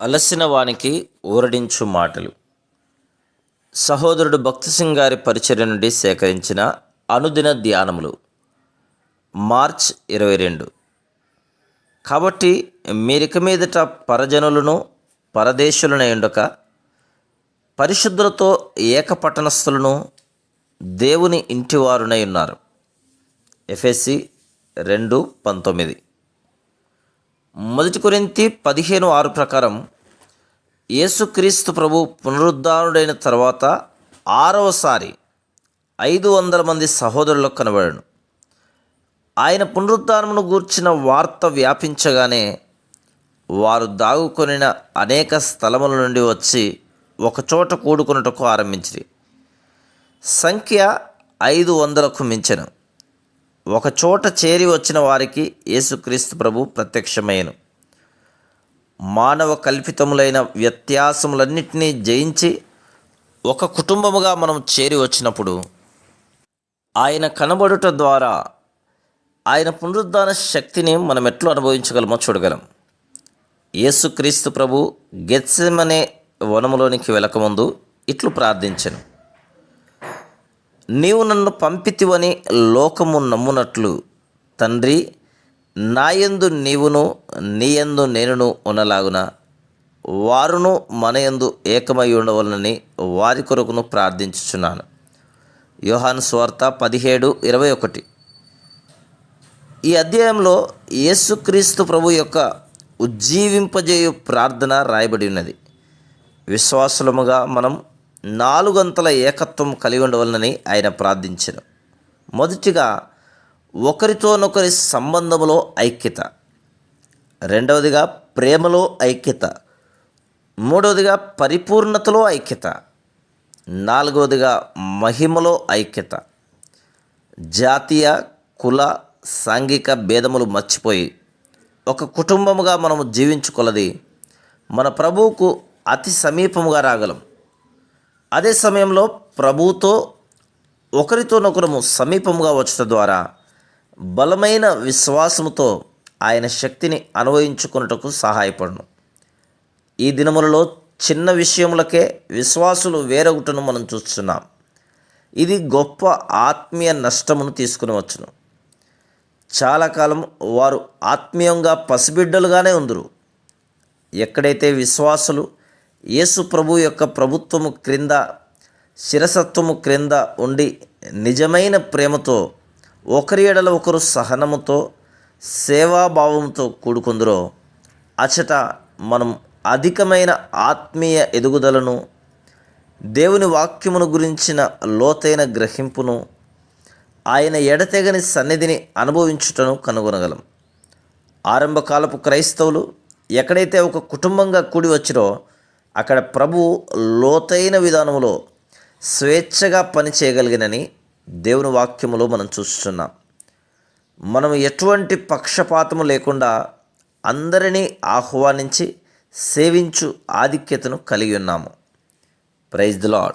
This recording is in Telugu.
అలసిన వానికి ఊరడించు మాటలు. సహోదరుడు భక్తి సింగ్ గారి పరిచర్య నుండి సేకరించిన అనుదిన ధ్యానములు. మార్చ్ ఇరవై రెండు. కాబట్టి మీరిక మీదట పరజనులను పరదేశులనై ఉండక పరిశుద్ధులతో ఏకపట్టణస్థులను దేవుని ఇంటివారునై ఉన్నారు. ఎఫ్ఎస్సి రెండు పంతొమ్మిది. మొదటి కొరింతి పదిహేను ఆరు ప్రకారం యేసుక్రీస్తు ప్రభు పునరుద్ధారుడైన తర్వాత ఆరవసారి ఐదు వందల మంది సహోదరులకు కనబడను. ఆయన పునరుద్ధానమును గూర్చిన వార్త వ్యాపించగానే వారు దాగుకొనిన అనేక స్థలముల నుండి వచ్చి ఒకచోట కూడుకున్నటకు ఆరంభించింది సంఖ్య ఐదు వందలకు మించను. ఒక చోట చేరి వచ్చిన వారికి యేసుక్రీస్తు ప్రభు ప్రత్యక్షమైన మానవ కల్పితములైన వ్యత్యాసములన్నింటినీ జయించి ఒక కుటుంబముగా మనం చేరి వచ్చినప్పుడు ఆయన కనబడుట ద్వారా ఆయన పునరుద్ధాన శక్తిని మనం ఎట్లా అనుభవించగలమో చూడగలం. యేసుక్రీస్తు ప్రభు గెత్సెమనే వనములోనికి వెళ్ళకముందు ఇట్లు ప్రార్థించను. నీవు నన్ను పంపితివని లోకము నమ్మునట్లు. తండ్రి నాయందు నీవును నీయందు నేనును ఉన్నలాగున వారును మనయందు ఏకమై ఉండవలనని వారి కొరకును ప్రార్థించుచున్నాను. యోహాను స్వార్త పదిహేడు ఇరవై ఒకటి. ఈ అధ్యాయంలో యేసుక్రీస్తు ప్రభు యొక్క ఉజ్జీవింపజేయు ప్రార్థన రాయబడి ఉన్నది. విశ్వాసులముగా మనం నాలుగంతల ఏకత్వం కలిగి ఉండవలనని ఆయన ప్రార్థించారు మొదటిగా ఒకరితోనొకరి సంబంధములో ఐక్యత. రెండవదిగా ప్రేమలో ఐక్యత. మూడవదిగా పరిపూర్ణతలో ఐక్యత. నాలుగవదిగా మహిమలో ఐక్యత. జాతీయ కుల సాంఘిక భేదములు మర్చిపోయి ఒక కుటుంబముగా మనము జీవించుకొలది మన ప్రభువుకు అతి సమీపముగా రాగలం. అదే సమయంలో ప్రభుతో ఒకరితోనొకరము సమీపముగా వచ్చటం ద్వారా బలమైన విశ్వాసముతో ఆయన శక్తిని అనుభవించుకున్నటకు సహాయపడును. ఈ దినములలో చిన్న విషయములకే విశ్వాసులు వేరొకటను మనం చూస్తున్నాం. ఇది గొప్ప ఆత్మీయ నష్టమును తీసుకుని వచ్చును. చాలా కాలం వారు ఆత్మీయంగా పసిబిడ్డలుగానే ఉందరు. ఎక్కడైతే విశ్వాసులు యేసు ప్రభు యొక్క ప్రభుత్వము క్రింద శిరసత్వము క్రింద ఉండి నిజమైన ప్రేమతో ఒకరి ఎడల ఒకరు సహనముతో సేవాభావంతో కూడుకుందరో అచట మనం అధికమైన ఆత్మీయ ఎదుగుదలను దేవుని వాక్యమును గురించిన లోతైన గ్రహింపును ఆయన ఎడతెగని సన్నిధిని అనుభవించుటను కనుగొనగలం. ఆరంభకాలపు క్రైస్తవులు ఎక్కడైతే ఒక కుటుంబంగా కూడి వచ్చిరో అక్కడ ప్రభు లోతైన విధానంలో స్వేచ్ఛగా పని చేయగలిగినని దేవుని వాక్యములో మనం చూస్తున్నాం. మనం ఎటువంటి పక్షపాతము లేకుండా అందరినీ ఆహ్వానించి సేవించు ఆధిక్యతను కలిగి ఉన్నాము. Praise the lord